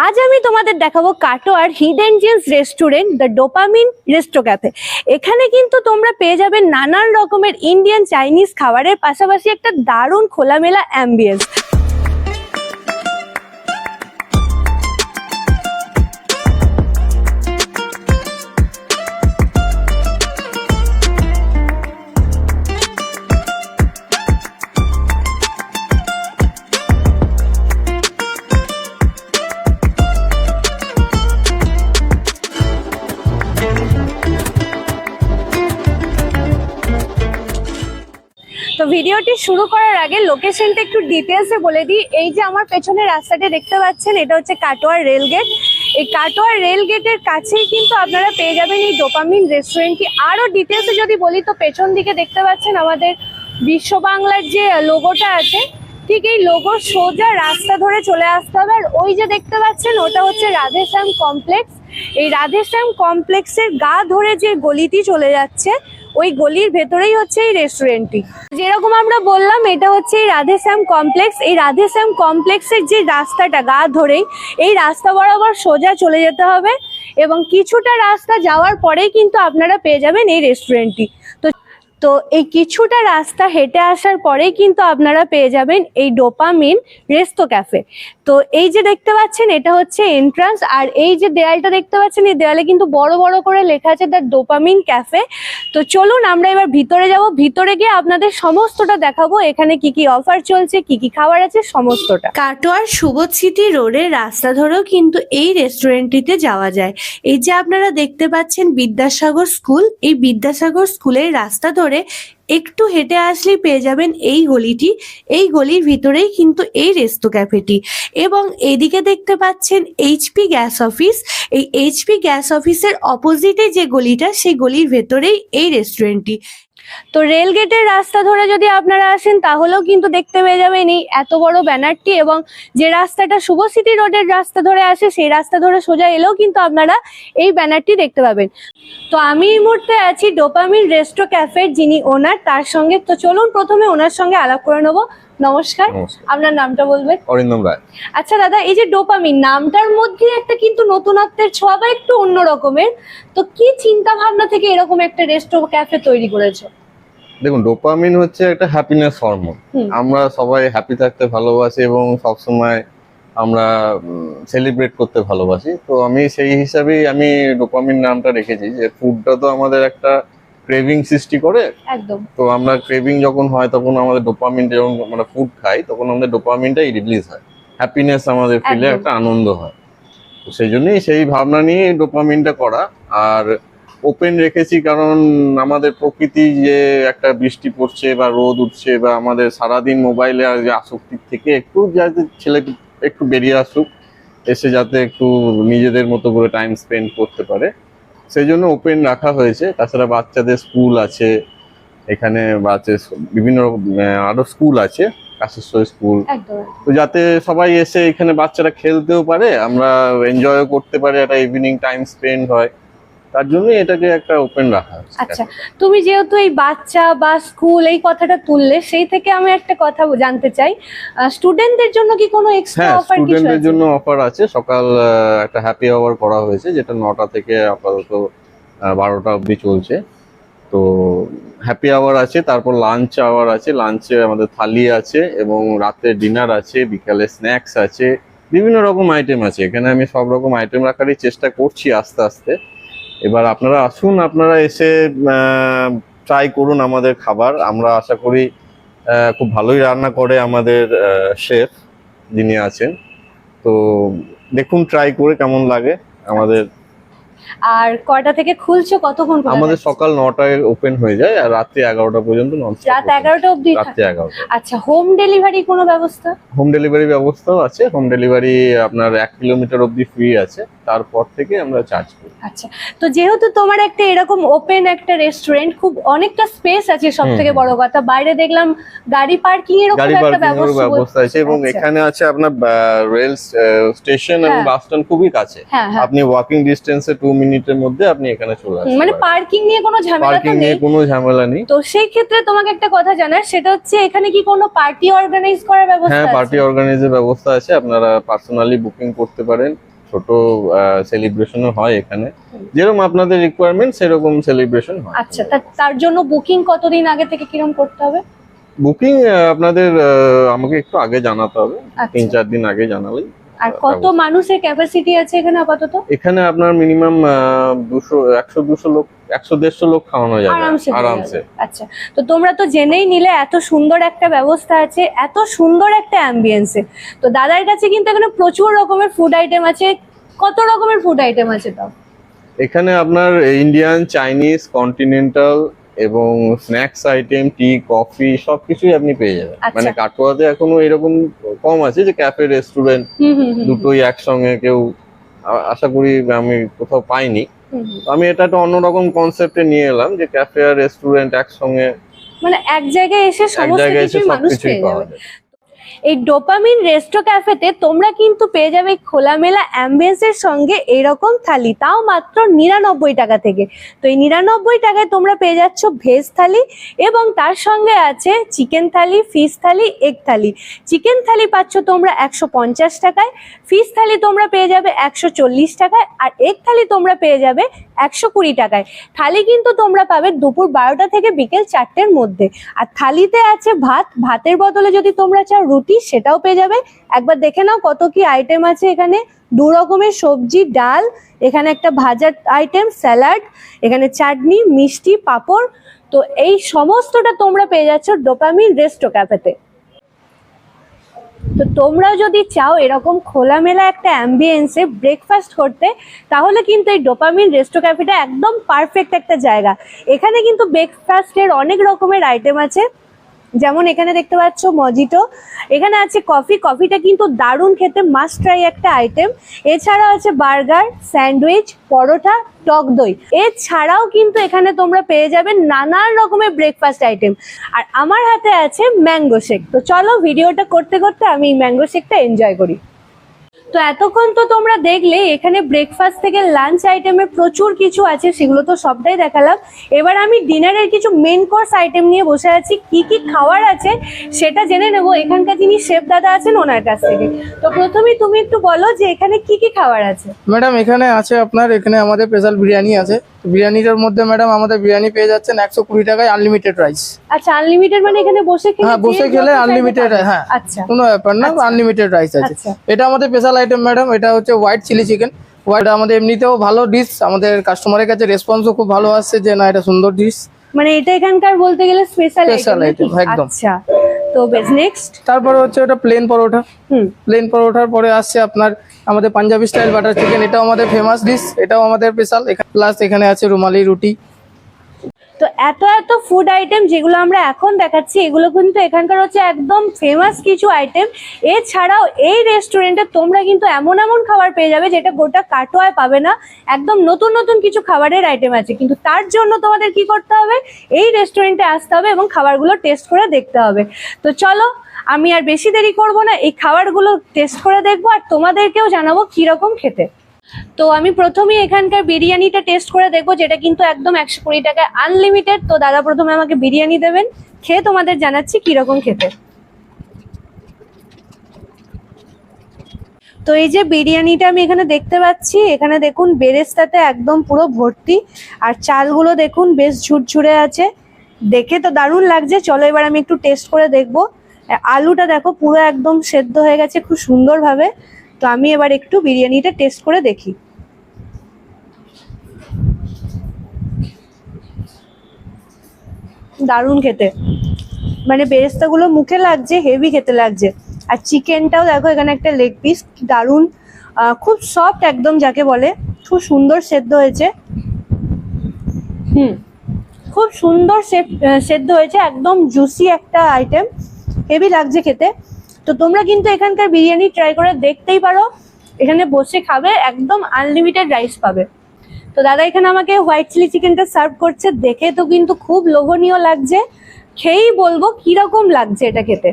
আজ আমি তোমাদের দেখাবো কাটোয়ার hidden gems restaurant the dopamine resto cafe এখানে কিন্তু তোমরা পেয়ে যাবে নানান রকমের ইন্ডিয়ান চাইনিজ খাবারের পাশাপাশি একটা দারুণ খোলামেলা অ্যাম্বিয়েন্স ভিডিওটি শুরু করার আগে লোকেশনটা একটু ডিটেলসে বলে দিই। এই যে আমার পেছনে রাস্তাটা দেখতে পাচ্ছেন, এটা হচ্ছে কাটোয়ার রেল গেট এই কাটোয়ার রেল গেটের কাছেই কিন্তু আপনারা পেয়ে যাবেন এই ডোপামিন রেস্টুরেন্টটি আরও ডিটেলসে যদি বলি, তো পেছন দিকে দেখতে পাচ্ছেন আমাদের বিশ্ব বাংলার যে লোগোটা আছে, ঠিক এই লোগোর সোজা রাস্তা ধরে চলে আসতে হবে। আর ওই যে দেখতে পাচ্ছেন, ওটা হচ্ছে রাধেশ্যাম কমপ্লেক্স এই রাধেশ্যাম কমপ্লেক্সের গা ধরে যে গলিটি চলে যাচ্ছে ওই গলির ভেতরেই হচ্ছে এই রেস্টুরেন্টটি যেরকম আমরা বললাম, এটা হচ্ছে এই রাধেশ্যাম কমপ্লেক্স এই রাধেশ্যাম কমপ্লেক্সের যে রাস্তাটা গা ধরেই, এই রাস্তা বরাবর সোজা চলে যেতে হবে এবং কিছুটা রাস্তা যাওয়ার পরেই কিন্তু আপনারা পেয়ে যাবেন এই রেস্টুরেন্টটি তো তো এই কিছুটা রাস্তা হেঁটে আসার পরেই কিন্তু আপনারা পেয়ে যাবেন এই ডোপামিন রেস্তো ক্যাফে। তো এই যে দেখতে পাচ্ছেন, এটা হচ্ছে এন্ট্রান্স আর এই যে দেয়ালটা দেখতে পাচ্ছেন, এই দেয়ালে কিন্তু বড় বড় করে লেখা আছে দ্য ডোপামিন ক্যাফে। তো চলুন আমরা এবার ভিতরে যাব। ভিতরে গিয়ে আপনাদের সমস্তটা দেখাবো, এখানে কি কি অফার চলছে, কি কি খাবার আছে, সমস্তটা। কাটোয়ার সিটি রোডের রাস্তা ধরেও কিন্তু এই রেস্টুরেন্টটিতে যাওয়া যায়। এই যে আপনারা দেখতে পাচ্ছেন বিদ্যাসাগর স্কুল এই বিদ্যাসাগর স্কুলের রাস্তা ধরে একটু হেঁটে আসলেই পেয়ে যাবেন এই গলিটি। এই গলির ভিতরেই কিন্তু এই রেস্তো ক্যাফেটি। এবং এদিকে দেখতে পাচ্ছেন এইচপি গ্যাস অফিস। এই এইচপি গ্যাস অফিসের অপোজিটে যে গলিটা, সেই গলির ভেতরেই এই রেস্টুরেন্টটি। তো রেলগেটের রাস্তা ধরে যদি আপনারা আসেন, তাহলেও কিন্তু দেখতে পেয়ে যাবেন এই এত বড় ব্যানারটি এবং যে রাস্তাটা শুভ সিটি রোডের রাস্তা ধরে আসে, সেই রাস্তা ধরে সোজা এলেও কিন্তু আপনারা এই ব্যানারটি দেখতে পাবেন। তো আমি এই মুহূর্তে আছি ডোপামিন রেস্টো ক্যাফের যিনি ওনার, তার সঙ্গে তো চলুন প্রথমে ওনার সঙ্গে আলাপ করে নেব। নমস্কার। আপনার নামটা বলবেন? অরিন্দম রায়। আচ্ছা দাদা এই যে ডোপামিন নামটার মধ্যে একটা কিন্তু নতুনত্বের ছোঁয়া বা একটু অন্য রকমের। তো কি চিন্তা ভাবনা থেকে এরকম একটা রেস্টো ক্যাফে তৈরি করেছ? দেখুন ডোপামিন হচ্ছে একটা হ্যাপিনেস হরমোন আমরা সবাই হ্যাপি থাকতে ভালোবাসি এবং সবসময় আমরা সেলিব্রেট করতে ভালোবাসি। তো আমি সেই হিসাবেই আমি ডোপামিন নামটা রেখেছি যে ফুডটা তো আমাদের একটা ক্রেভিং সৃষ্টি করে? একদম। তো আমরা ক্রেভিং যখন হয় তখন আমাদের ডোপামিন যখন আমরা ফুড খাই তখন আমাদের ডোপামিনটাই রিলিজ হয়। হ্যাপিনেস আমাদের ফিলে একটা আনন্দ হয়। তো সেই জন্যই সেই ভাবনা নিয়ে ডোপামিনটা করা। আর ওপেন রেখেছি কারণ আমাদের প্রকৃতি যে একটা বৃষ্টি পড়ছে বা রোদ উঠছে বা আমাদের সারাদিন মোবাইলে আর যে আসক্তির থেকে একটু যাতে ছেলে একটু বেরিয়ে আসুক এসে যাতে একটু নিজেদের মতো করে টাইম স্পেন্ড করতে পারে। সেই জন্য ওপেন রাখা হয়েছে। তাছাড়া বাচ্চাদের স্কুল আছে। এখানে বাচ্চা বিভিন্ন রকম আরও স্কুল আছে কাশেশ্বর স্কুল তো যাতে সবাই এসে এখানে বাচ্চারা খেলতেও পারে আমরা এনজয়ও করতে পারি একটা ইভিনিং টাইম স্পেন্ড হয়। তার জন্য এটাকে একটা ওপেন রাখা আচ্ছা তুমি যেহেতু এই বাচ্চা বা স্কুল এই কথাটা তুললে সেই থেকে আমি একটা কথা জানতে চাই। স্টুডেন্টদের জন্য কি কোনো এক্সট্রা হ্যাঁ অফার কিছু স্টুডেন্টদের জন্য অফার আছে। সকাল একটা হ্যাপি আওয়ার করা হয়েছে যেটা নটা থেকে আপাতত আহ, বারোটা অবধি চলছে। তো হ্যাপি আওয়ার আছে তারপর লাঞ্চ আওয়ার আছে। লাঞ্চে আমাদের থালি আছে এবং রাতে ডিনার আছে বিকালে স্ন্যাক্স আছে। বিভিন্ন রকম আইটেম আছে। এখানে আমি সব রকম আইটেম রাখারই চেষ্টা করছি আস্তে আস্তে। এবার আপনারা আসুন, আপনারা এসে ট্রাই করুন আমাদের খাবার। আমরা আশা করি খুব ভালোই রান্না করে আমাদের শেফ যিনি আছেন। তো দেখুন ট্রাই করে কেমন লাগে আমাদের আর কয়টা থেকে খুলছো? কতক্ষণ আমাদের সকাল নটায় ওপেন হয়ে যায় আর রাত্রি এগারোটা পর্যন্ত রাত এগারোটা অবধি থাকে। রাত্রি এগারোটা। আচ্ছা হোম ডেলিভারি কোনো ব্যবস্থা? হোম ডেলিভারি ব্যবস্থাও আছে। হোম ডেলিভারি আপনার এক কিলোমিটার অবধি ফ্রি আছে। তারপর থেকে আমরা চার্জ করি। আচ্ছা তো যেহেতু তোমার একটা এরকম ওপেন একটা রেস্টুরেন্ট খুব অনেকটা স্পেস আছে সব থেকে বড় কথা। বাইরে দেখলাম গাড়ি পার্কিং এর একটা ব্যবস্থা আছে এবং আচ্ছা। এখানে আছে আপনার রেল স্টেশন এবং। বাস স্ট্যান্ড খুবই কাছে। হ্যাঁ হ্যাঁ। আপনি ওয়াকিং ডিস্টেন্সে টু মিনিটের মধ্যে আপনি এখানে চলে আসতে মানে পার্কিং নিয়ে কোনো ঝামেলা পার্কিং নিয়ে কোনো ঝামেলা নেই। তো সেই ক্ষেত্রে তোমাকে একটা কথা জানার সেটা হচ্ছে এখানে কি কোনো পার্টি অর্গানাইজ করার ব্যবস্থা হ্যাঁ পার্টি অর্গানাইজের ব্যবস্থা আছে আপনারা পার্সোনালি বুকিং করতে পারেন। ছোট সেলিব্রেশনও হয় এখানে। যেরকম আপনাদের রিকোয়ারমেন্ট সেরকম সেলিব্রেশন হয়। আচ্ছা তার জন্য বুকিং কতদিন আগে থেকে কিরম করতে হবে? বুকিং আপনাদের আমাকে একটু আগে জানাতে হবে। তিন আচ্ছা চার দিন আগে জানালেই আর কত মানুষের ক্যাপাসিটি আছে এখানে আপাতত? এখানে আপনার মিনিমাম দুশো একশো দুশো লোক একশো দেড়শো লোক খাওয়ানো যাবে আরামসে। আচ্ছা তো তোমরা তো জেনেই নিলে এত সুন্দর একটা ব্যবস্থা আছে এত সুন্দর একটা অ্যাম্বিয়েন্সে তো দাদার কাছে কিন্তু এখানে প্রচুর রকমের ফুড আইটেম আছে। কত রকমের ফুড আইটেম আছে তাও? এখানে আপনার ইন্ডিয়ান চাইনিজ কন্টিনেন্টাল এবং স্ন্যাক্স আইটেম টি কফি সবকিছুই আপনি পেয়ে যাবেন। আচ্ছা। মানে কাটোয়াতে এখনও এরকম কম আছে যে ক্যাফে রেস্টুরেন্ট দুটোই একসঙ্গে কেউ আশা করি আমি কোথাও পাইনি। আমি এটা একটা অন্যরকম কনসেপ্টে নিয়ে এলাম যে ক্যাফে আর রেস্টুরেন্ট একসঙ্গে মানে এক জায়গায় এসে সব সমস্ত জায়গায় এসে মানুষ সবকিছুই পেয়ে পাওয়া যাবে। যায়। এই ডোপামিন রেস্টো ক্যাফেতে তোমরা কিন্তু পেয়ে যাবে খোলামেলা অ্যাম্বিয়েন্সের সঙ্গে এরকম থালি, তাও মাত্র নিরানব্বই টাকা থেকে। তো এই নিরানব্বই টাকায় তোমরা পেয়ে যাচ্ছ ভেজ থালি এবং তার সঙ্গে আছে chicken thali, fish thali, egg thali. Chicken thali পাচ্ছ তোমরা একশো পঞ্চাশ টাকায়, ফিশ থালি তোমরা পেয়ে যাবে একশো চল্লিশ টাকায়, আর এগ থালি তোমরা পেয়ে যাবে একশো কুড়ি টাকায়। থালি কিন্তু তোমরা পাবে দুপুর বারোটা থেকে বিকেল চারটের মধ্যে। আর থালিতে আছে ভাত, ভাতের বদলে যদি তোমরা চাও রুটি, সেটাও পেয়ে যাবে। একবার দেখে নাও কত কি আইটেম আছে এখানে। দু রকমের সবজি, ডাল, এখানে একটা ভাজার আইটেম স্যালাড এখানে চাটনি, মিষ্টি, পাঁপড়। তো এই সমস্তটা তোমরা পেয়ে যাচ্ছ ডোপামিন রেস্টো ক্যাফেতে তো তোমরা যদি চাও এরকম খোলামেলা একটা অ্যাম্বিয়েন্সে ব্রেকফাস্ট করতে, তাহলে কিন্তু এই ডোপামিন রেস্টো ক্যাফেটা একদম পারফেক্ট একটা জায়গা। এখানে কিন্তু ব্রেকফাস্টের অনেক রকমের আইটেম আছে। যেমন এখানে দেখতে পাচ্ছ মজিটো। এখানে আছে কফি। কফিটা কিন্তু দারুণ খেতে মাস্ট ট্রাই একটা আইটেম এছাড়া আছে বার্গার, স্যান্ডউইচ, পরোটা, টক দই। এছাড়াও কিন্তু এখানে তোমরা পেয়ে যাবে নানান রকমের ব্রেকফাস্ট আইটেম আর আমার হাতে আছে ম্যাঙ্গো শেক তো চলো ভিডিওটা করতে করতে আমি ম্যাঙ্গো শেকটা এনজয় করি। তো এতক্ষণ তো তোমরা দেখলে, এখানে ব্রেকফাস্ট থেকে লাঞ্চ আইটেমে প্রচুর কিছু আছে, সেগুলো তো সবটাই দেখালাম। এবার আমি ডিনারের কিছু মেন কোর্স আইটেম নিয়ে বসে আছি, কি কি খাওয়ার আছে সেটা জেনে নেব। এখানকার যিনি শেফ দাদা আছেন, ওনার কাছ থেকে। তো প্রথমেই তুমি একটু বলো যে এখানে কি কি খাবার আছে? ম্যাডাম, এখানে আছে আপনার, এখানে আমাদের স্পেশাল বিরিয়ানি আছে। বিরিয়ানিটার মধ্যে ম্যাডাম আমাদের বিরিয়ানি পেয়ে যাচ্ছেন একশো কুড়ি টাকায় আনলিমিটেড রাইস আচ্ছা আনলিমিটেড মানে এখানে বসে খেলে হ্যাঁ বসে খেলে আনলিমিটেড হ্যাঁ আচ্ছা। কোনো ব্যাপার না আনলিমিটেড রাইস আছে। আচ্ছা। এটা আমাদের স্পেশাল আইটেম ম্যাডাম এটা হচ্ছে হোয়াইট চিলি চিকেন হোয়াইট আমাদের এমনিতেও ভালো ডিশ আমাদের কাস্টমারের কাছে রেসপন্সও খুব ভালো আসছে যে না এটা সুন্দর ডিশ মানে এটা এখানকার বলতে গেলে স্পেশাল আইটেম একদম। আচ্ছা। তো বেশ নেক্সট তারপরে হচ্ছে ওটা প্লেন পরোটা। হুম। প্লেন পরোটার পরে আসছে আপনার আমাদের পাঞ্জাবি স্টাইল বাটার চিকেন এটাও আমাদের ফেমাস ডিশ এটাও আমাদের স্পেশাল প্লাস এখানে আছে রুমালি রুটি। তো এত এত ফুড আইটেম যেগুলো আমরা এখন দেখাচ্ছি, এগুলো কিন্তু এখানকার হচ্ছে একদম ফেমাস কিছু আইটেম এছাড়াও এই রেস্টুরেন্টে তোমরা কিন্তু এমন এমন খাবার পেয়ে যাবে যেটা গোটা কাটোয়ায় পাবে না। একদম নতুন নতুন কিছু খাবারের আইটেম আছে। কিন্তু তার জন্য তোমাদের কি করতে হবে? এই রেস্টুরেন্টে আসতে হবে এবং খাবারগুলো টেস্ট করে দেখতে হবে। তো চলো, আমি আর বেশি দেরি করব না। এই খাবারগুলো টেস্ট করে দেখব আর তোমাদেরকেও জানাব কীরকম খেতে। তো আমি প্রথমেই এখানকার বিরিয়ানিটা টেস্ট করে দেখব, যেটা কিন্তু একদম একশো কুড়ি টাকায় আনলিমিটেড তো দাদা প্রথমে আমাকে বিরিয়ানি দেবেন, খেয়ে তোমাদের জানাচ্ছি কীরকম খেতে। তো এই যে বিরিয়ানিটা আমি এখানে দেখতে পাচ্ছি, এখানে দেখুন বেরেস্তাতে একদম পুরো ভর্তি, আর চালগুলো দেখুন বেশ ঝুরঝুরে আছে। দেখে তো দারুণ লাগছে, চলো এবার আমি একটু টেস্ট করে দেখব। আলুটা দেখো পুরো একদম সেদ্ধ হয়ে গেছে, খুব সুন্দরভাবে। তো আমি এবার একটু বিরিয়ানিটা টেস্ট করে দেখি। দারুণ খেতে। মানে বেরেস্তাগুলো মুখে লাগছে হেভি খেতে লাগছে। আর চিকেনটাও দেখো এখানে একটা লেগ পিস আহ, খুব সফট একদম যাকে বলে। খুব সুন্দর সেদ্ধ হয়েছে। হুম। খুব সুন্দর সেদ্ধ হয়েছে একদম জুসি একটা আইটেম হেভি লাগছে খেতে। তো তোমরা কিন্তু এখানকার বিরিয়ানি ট্রাই করে দেখতেই পারো। এখানে বসে খাবে, একদম আনলিমিটেড রাইস পাবে। তো দাদা এখানে আমাকে হোয়াইট চিলি চিকেনটা সার্ভ করছে, দেখে তো কিন্তু খুব লোভনীয় লাগছে। খেয়েই বলব কীরকম লাগছে এটা খেতে।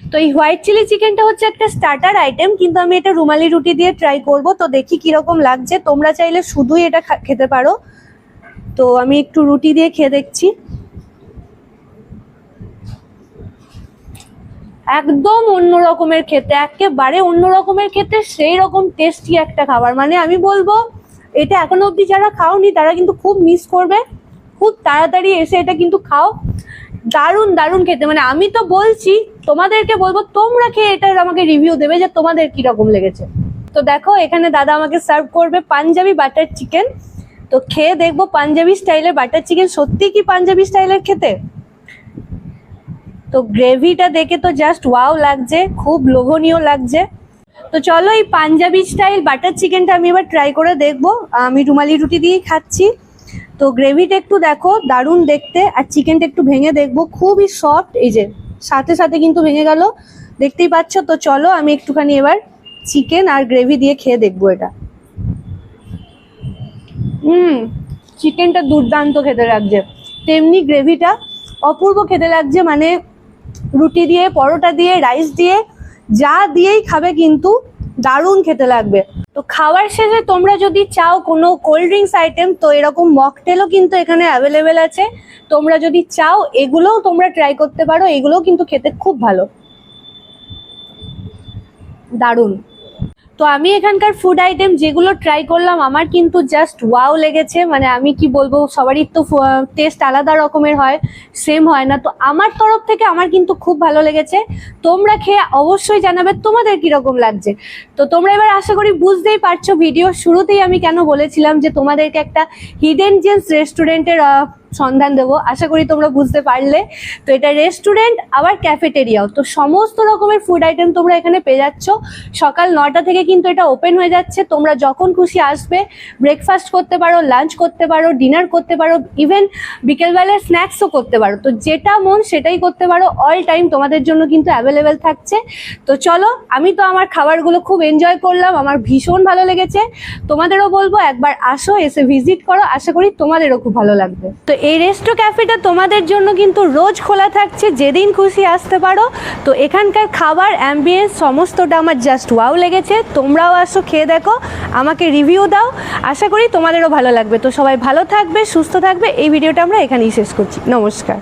তো এই হোয়াইট চিলি চিকেনটা হচ্ছে একটা স্টার্টার আইটেম কিন্তু আমি এটা রুমালি রুটি দিয়ে ট্রাই করব, তো দেখি কীরকম লাগছে। তোমরা চাইলে শুধুই এটা খেতে পারো। তো আমি একটু রুটি দিয়ে খেয়ে দেখছি। একদম অন্য রকমের খেতে, একেবারে অন্য রকমের খেতে সেই রকম টেস্টি একটা খাবার। মানে আমি বলব, এটা এখনও অবধি যারা খাওনি, তারা কিন্তু খুব মিস করবে। খুব তাড়াতাড়ি এসে এটা কিন্তু খাও। দারুণ দারুণ খেতে। মানে আমি তো বলছি, তোমাদেরকে বলব, তোমরা খেয়ে এটার আমাকে রিভিউ দেবে যে তোমাদের কি রকম লেগেছে। তো দেখো, এখানে দাদা আমাকে সার্ভ করবে পাঞ্জাবি বাটার চিকেন তো খেয়ে দেখব পাঞ্জাবি স্টাইলের বাটার চিকেন সত্যি কি পাঞ্জাবি স্টাইলের খেতে? তো গ্রেভিটা দেখে তো জাস্ট ওয়াও লাগছে, খুব লোভনীয় লাগছে। তো চলো এই পাঞ্জাবি স্টাইল বাটার চিকেনটা আমি এবার ট্রাই করে দেখব। আমি রুমালি রুটি দিয়েই খাচ্ছি। তো গ্রেভিটা একটু দেখো, দারুণ দেখতে, আর চিকেনটা একটু ভেঙে দেখব। খুবই সফট এই যে সাথে সাথে কিন্তু ভেঙে গেল। দেখতেই পাচ্ছ? তো চলো আমি একটুখানি এবার চিকেন আর গ্রেভি দিয়ে খেয়ে দেখব এটা। হুম চিকেনটা দুর্দান্ত খেতে লাগছে। তেমনি গ্রেভিটা অপূর্ব খেতে লাগছে মানে রুটি দিয়ে, পরোটা দিয়ে রাইস দিয়ে, যা দিয়েই খাবে কিন্তু দারুণ খেতে লাগবে। তো খাওয়ার শেষে তোমরা যদি চাও কোনো কোল্ড ড্রিঙ্কস আইটেম তো এরকম মকটেলও কিন্তু এখানে অ্যাভেলেবেল আছে। তোমরা যদি চাও, এগুলোও তোমরা ট্রাই করতে পারো, এগুলোও কিন্তু খেতে খুব ভালো। দারুণ। তো আমি এখানকার ফুড আইটেম যেগুলো ট্রাই করলাম, আমার কিন্তু জাস্ট ওয়াও লেগেছে। মানে আমি কি বলব, সবারই তো টেস্ট আলাদা রকমের হয় সেম হয় না। তো আমার তরফ থেকে আমার কিন্তু খুব ভালো লেগেছে। তোমরা খেয়ে অবশ্যই জানাবে তোমাদের কীরকম লাগছে। তো তোমরা এবার আশা করি বুঝতেই পারছ ভিডিও শুরুতেই আমি কেন বলেছিলাম যে তোমাদেরকে একটা হিডেন জেন্স রেস্টুরেন্টের সন্ধান দেবো। আশা করি তোমরা বুঝতে পারলে। তো এটা রেস্টুরেন্ট আবার ক্যাফেটেরিয়াও তো সমস্ত রকমের ফুড আইটেম তোমরা এখানে পেয়ে যাচ্ছ। সকাল নটা থেকে কিন্তু এটা ওপেন হয়ে যাচ্ছে। তোমরা যখন খুশি আসবে ব্রেকফাস্ট করতে পারো লাঞ্চ করতে পারো ডিনার করতে পারো ইভেন বিকেলবেলার স্ন্যাক্সও করতে পারো। তো যেটা মন সেটাই করতে পারো। অল টাইম তোমাদের জন্য কিন্তু অ্যাভেলেবেল থাকছে। তো চলো, আমি তো আমার খাবারগুলো খুব এনজয় করলাম। আমার ভীষণ ভালো লেগেছে। তোমাদেরও বলব, একবার আসো, এসে ভিজিট করো। আশা করি তোমাদেরও খুব ভালো লাগবে। তো এই রেস্টো ক্যাফেটা তোমাদের জন্য কিন্তু রোজ খোলা থাকছে, যেদিন খুশি আসতে পারো। তো এখানকার খাবার অ্যাম্বিয়েন্স সমস্তটা আমার জাস্ট ওয়াও লেগেছে। তোমরাও আসো, খেয়ে দেখো, আমাকে রিভিউ দাও। আশা করি তোমাদেরও ভালো লাগবে। তো সবাই ভালো থাকবে, সুস্থ থাকবে। এই ভিডিওটা আমরা এখানেই শেষ করছি। নমস্কার।